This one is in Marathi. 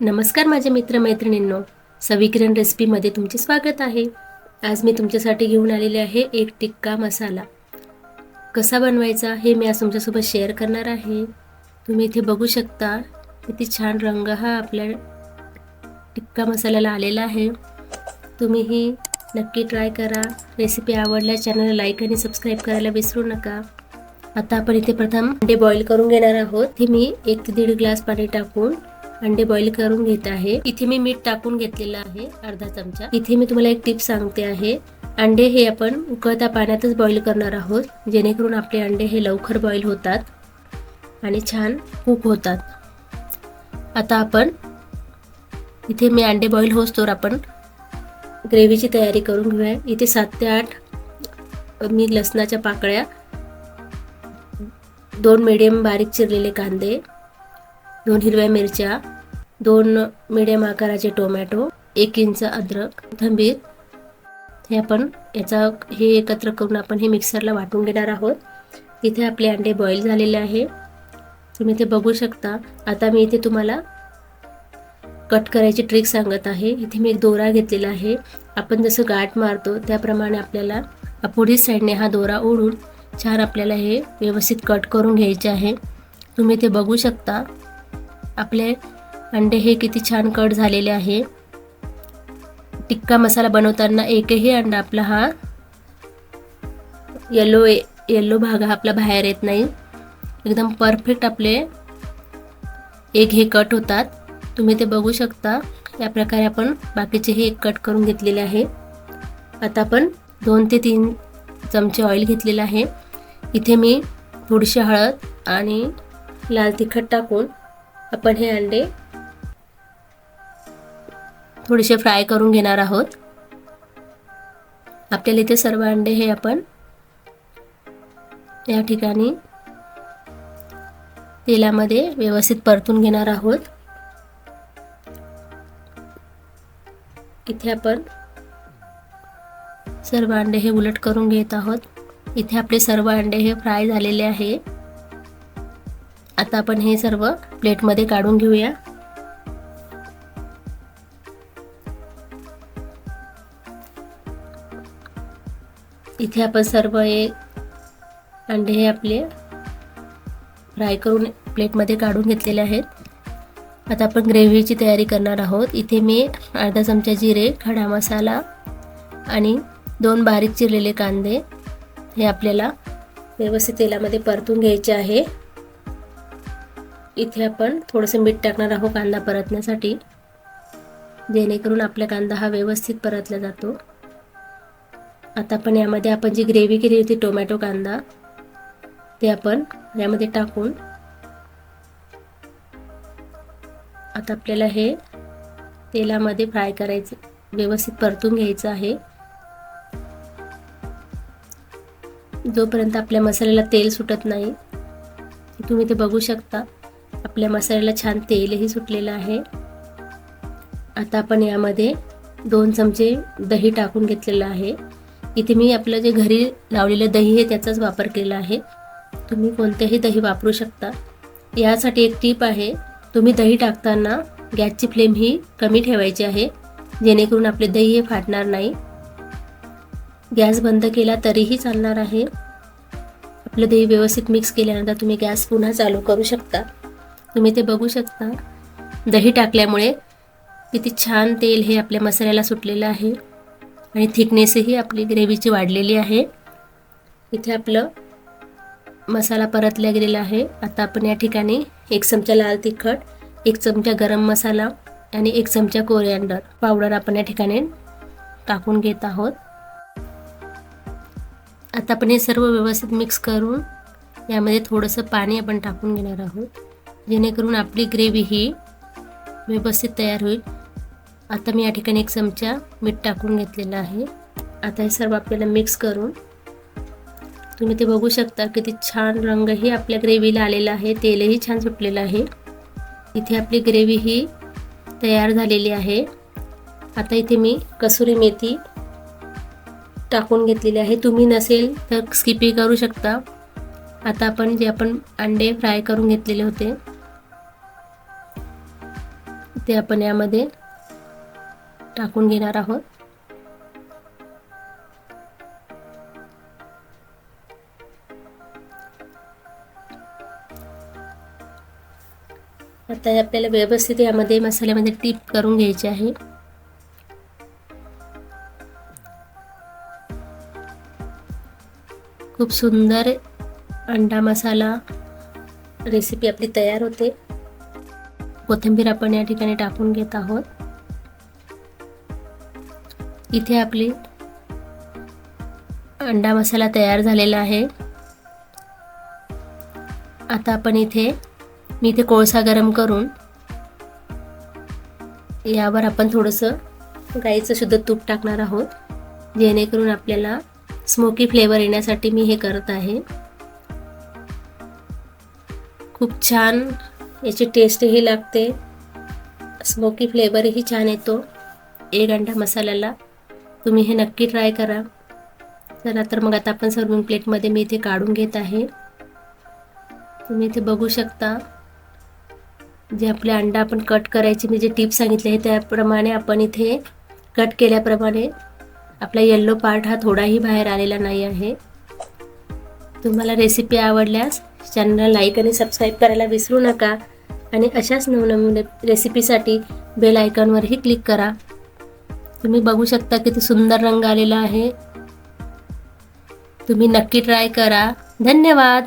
नमस्कार माझे मित्रमैत्रिणींनो. सविकिरण रेसिपीमध्ये तुमचे स्वागत आहे. आज मी तुमच्यासाठी घेऊन आलेले आहे एक टिक्का मसाला. कसा बनवायचा हे मी आज तुमच्यासोबत शेअर करणार आहे. तुम्ही इथे बघू शकता किती छान रंग हा आपल्या टिक्का मसाल्याला आलेला आहे. तुम्हीही नक्की ट्राय करा. रेसिपी आवडल्यास चॅनलला लाईक आणि सबस्क्राईब करायला विसरू नका. आता आपण इथे प्रथम अंडे बॉईल करून घेणार आहोत. हे मी एक ते दीड ग्लास पाणी टाकून अंडे बॉईल करून घेत आहे. इथे मी मीठ टाकून घेतलेलं आहे अर्धा चमचा. इथे मी तुम्हाला एक टिप सांगते आहे. अंडे हे आपण उकळत्या पाण्यातच बॉईल करणार आहोत जेणेकरून आपले अंडे हे लवकर बॉईल होतात आणि छान कुक होतात. आता आपण इथे मी अंडे बॉईल होतोवर आपण ग्रेव्हीची तयारी करून घेऊया. इथे सात ते आठ मी लसणाच्या पाकळ्या दोन मिडियम बारीक चिरलेले कांदे दोन हिरव्या मिरच्या दोन मिडियम आकाराचे टोमॅटो एक इंच अद्रक थंबीर हे आपण याचा हे एकत्र करून आपण हे मिक्सरला वाटून घेणार आहोत. इथे आपले अंडे बॉईल झालेले आहे. तुम्ही ते बघू शकता. आता मी इथे तुम्हाला कट करायची ट्रिक सांगत आहे. इथे मी एक दोरा घेतलेला आहे. आपण जसं गाठ मारतो त्याप्रमाणे आपल्याला पुढील साईडने हा दोरा ओढून छान आपल्याला हे व्यवस्थित कट करून घ्यायचे आहे. तुम्ही ते बघू शकता. आपले अंडे हे किती छान कट झालेले आहे. टिक्का मसाला बनवताना एकही अंडा आपला हा येलो येल्लो भाग हा आपला बाहेर येत नाही. एकदम परफेक्ट आपले एक हे कट होतात. तुम्ही ते बघू शकता. या प्रकारे आपण बाकीचे हे कट करून घेतलेले आहे. आता आपण दोन ते तीन चमचे ऑइल घेतलेलं आहे. इथे मी थोडीशी हळद आणि लाल तिखट टाकून आपण हे अंडे थोडेसे फ्राय करून घेणार आहोत. आपल्याला इथे सर्व अंडे हे आपण या ठिकाणी तेलामध्ये व्यवस्थित परतून घेणार आहोत. इथे आपण सर्व अंडे हे उलट करून घेत आहोत. इथे आपले सर्व अंडे हे फ्राय झालेले आहे. आता आपण हे सर्व प्लेटमध्ये काढून घेऊया. इथे आपण सर्व हे अंडे हे आपले फ्राय करून प्लेटमध्ये काढून घेतलेले आहेत. आता आपण ग्रेव्हीची तयारी करणार आहोत. इथे मी अर्धा चमचा जिरे खडा मसाला आणि दोन बारीक चिरलेले कांदे हे आपल्याला व्यवस्थित तेलामध्ये परतून घ्यायचे आहे. इथे आपण थोडंसं मीठ टाकणार आहोत कांदा परतण्यासाठी. जेणेकरून आपला कांदा हा व्यवस्थित परतला जातो. आता आपण यामध्ये आपण जी ग्रेव्ही केली होती टोमॅटो कांदा ते आपण यामध्ये टाकून आता आपल्याला हे तेलामध्ये फ्राय करायचं व्यवस्थित परतून घ्यायचं आहे. जोपर्यंत आपल्या मसाल्याला तेल सुटत नाही तुम्ही ते बघू शकता. आपल्या मसाल्याला छान तेलही सुटलेलं आहे. आता आपण यामध्ये दोन चमचे दही टाकून घेतलेलं आहे. इथे मी आपलं जे घरी लावलेलं दही आहे त्याचाच वापर केला आहे. तुम्ही कोणतेही दही वापरू शकता. यासाठी एक टीप आहे तुम्ही दही टाकताना गॅसची फ्लेम ही कमी ठेवायची आहे जेणेकरून आपले दही हे फाटणार नाही. गॅस बंद केला तरीही चालणार आहे. आपलं दही व्यवस्थित मिक्स केल्यानंतर तुम्ही गॅस पुन्हा चालू करू शकता. तुम्ही ते बघू शकता. दही टाकल्यामुळे किती छान तेल हे आपल्या मसाल्याला सुटलेलं आहे. आणि थिकनेसही आपली ग्रेव्हीची वाढलेली आहे. इथे आपलं मसाला परतला गेलेला आहे. आता आपण या ठिकाणी एक चमचा लाल तिखट एक चमचा गरम मसाला आणि एक चमचा कोरिअँडर पावडर आपण या ठिकाणी टाकून घेत आहोत. आता आपण हे सर्व व्यवस्थित मिक्स करून यामध्ये थोडंसं पाणी आपण टाकून घेणार आहोत. जेणेकरून आपली ग्रेव्ही ही व्यवस्थित तयार होईल. आता मी या ठिकाणी एक चमचा मीठ टाकून घेतलेलं आहे. आता हे सर्व आपल्याला मिक्स करून तुम्ही ते बघू शकता किती छान रंगही आपल्या ग्रेव्हीला आलेला आहे. तेलही छान सुटलेलं आहे. इथे आपली ग्रेव्ही ही तयार झालेली आहे. आता इथे मी कसुरी मेथी टाकून घेतलेली आहे. तुम्ही नसेल तर स्किपी करू शकता. आता आपण जे आपण अंडे फ्राय करून घेतलेले होते ते आपण यामध्ये टाकून घेणार आहोत. आता हे आपल्याला व्यवस्थित यामध्ये मसाल्यामध्ये टीप करून घ्यायचे आहे. खूप सुंदर अंडा मसाला रेसिपी आपली तयार होते. कोथिंबीर आपण या ठिकाणी टाकून घेत आहोत. इथे आपली अंडा मसाला तयार झालेला आहे. आता आपण इथे मी इथे कोळसा गरम करून यावर आपण थोडंसं गाईचं शुद्ध तूप टाकणार आहोत. जेणेकरून आपल्याला स्मोकी फ्लेवर येण्यासाठी मी हे करत आहे. खूप छान याची टेस्टही लागते. स्मोकी फ्लेवरही छान येतो. एक अंडा मसाल्याला. तुम्ही हे नक्की ट्राय करा. चला तर मग आता आपण सर्विंग प्लेटमध्ये मी इथे काढून घेत आहे. तुम्ही इथे बघू शकता. जे आपले अंडा आपण कट करायची मी जे टिप सांगितले आहे त्याप्रमाणे आपण इथे कट केल्याप्रमाणे आपला येल्लो पार्ट हा थोडाही बाहेर आलेला नाही आहे. तुम्हाला रेसिपी आवडल्यास चॅनलला लाईक आणि सबस्क्राईब करायला विसरू नका. आणि अशाच नवनवीन रेसिपीसाठी बेल आयकॉनवरही क्लिक करा. तुम्ही बघू शकता किती सुंदर रंग आलेला आहे. तुम्ही नक्की ट्राय करा. धन्यवाद.